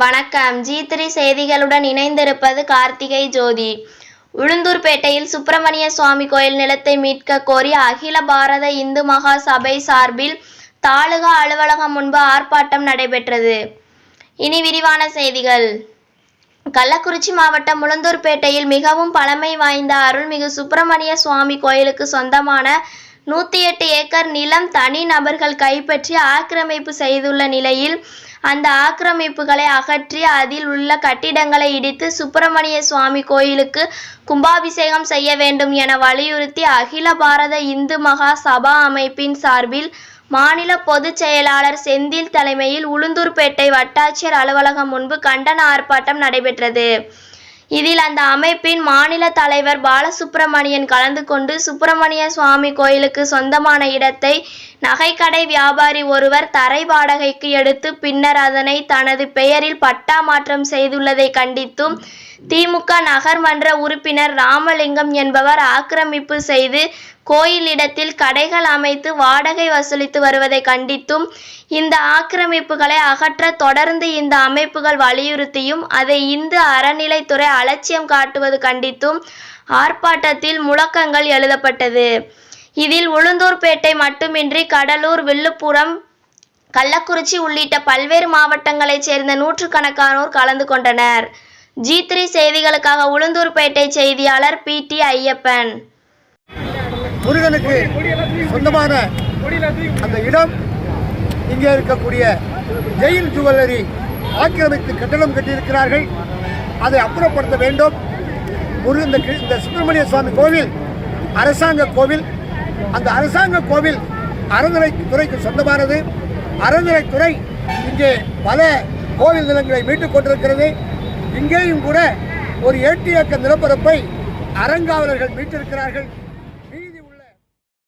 வணக்கம். G three செய்திகளுடன் இணைந்திருப்பது கார்த்திகை ஜோதி. உளுந்தூர்பேட்டையில் சுப்பிரமணிய சுவாமி கோயில் நிலத்தை மீட்க கோரி அகில பாரத இந்து மகா சபை சார்பில் தாலுகா அலுவலகம் முன்பு ஆர்ப்பாட்டம் நடைபெற்றது. இனி விரிவான செய்திகள். கள்ளக்குறிச்சி மாவட்டம் உளுந்தூர்பேட்டையில் மிகவும் பழமை வாய்ந்த அருள்மிகு சுப்பிரமணிய சுவாமி கோயிலுக்கு சொந்தமான நூற்றி எட்டு ஏக்கர் நிலம் தனி நபர்கள் கைப்பற்றி ஆக்கிரமிப்பு செய்துள்ள நிலையில் அந்த ஆக்கிரமிப்புகளை அகற்றி அதில் உள்ள கட்டிடங்களை இடித்து சுப்பிரமணிய சுவாமி கோயிலுக்கு கும்பாபிஷேகம் செய்ய வேண்டும் என வலியுறுத்தி அகில பாரத இந்து மகா சபா அமைப்பின் சார்பில் மாநில பொதுச் செயலாளர் செந்தில் தலைமையில் உளுந்தூர்பேட்டை வட்டாட்சியர் அலுவலகம் முன்பு கண்டன ஆர்ப்பாட்டம் நடைபெற்றது. இதில் அந்த அமைப்பின் மாநில தலைவர் பாலசுப்பிரமணியன் கலந்து கொண்டு சுப்பிரமணிய சுவாமி கோயிலுக்கு சொந்தமான இடத்தை நகைக்கடை வியாபாரி ஒருவர் தரை வாடகைக்கு எடுத்து பின்னர் அதனை தனது பெயரில் பட்டா மாற்றம் செய்துள்ளதை கண்டித்தும் திமுக நகர்மன்ற உறுப்பினர் ராமலிங்கம் என்பவர் ஆக்கிரமிப்பு செய்து கோயில் இடத்தில் கடைகள் அமைத்து வாடகை வசூலித்து வருவதை கண்டித்தும் இந்த ஆக்கிரமிப்புகளை அகற்ற தொடர்ந்து இந்த அமைப்புகள் வலியுறுத்தியும் அதை இந்து அறநிலைத்துறை அலட்சியம் காட்டுவது கண்டித்தும் ஆர்ப்பாட்டத்தில் முழக்கங்கள் எழுதப்பட்டது. இதில் உளுந்தூர்பேட்டை மட்டுமின்றி கடலூர் வில்லுப்புரம் கள்ளக்குறிச்சி உள்ளிட்ட பல்வேறு மாவட்டங்களைச் சேர்ந்த நூற்றுக்கணக்கானோர் கலந்து கொண்டனர். ஜி த்ரீ செய்திகளுக்காக உளுந்தூர்பேட்டை செய்தியாளர் பி டி ஐயப்பன். முருகனுக்கு சொந்தமான அந்த இடம் இங்கே இருக்கக்கூடிய ஜெயில் ஜுவல்லரி ஆக்கிரமித்து கட்டணம் கட்டியிருக்கிறார்கள். அதை அப்புறப்படுத்த வேண்டும். முரு இந்த இந்த சுப்பிரமணிய சுவாமி கோவில் அரசாங்க கோவில் அந்த அரசாங்க கோவில் அறநிலைத்துறைக்கு சொந்தமானது. அறநிலைத்துறை இங்கே பல கோவில் நிலங்களை மீட்டுக் கொண்டிருக்கிறது. இங்கேயும் கூட ஒரு எட்டு ஏக்கர் நிலப்பரப்பை அறங்காவலர்கள் மீட்டிருக்கிறார்கள்.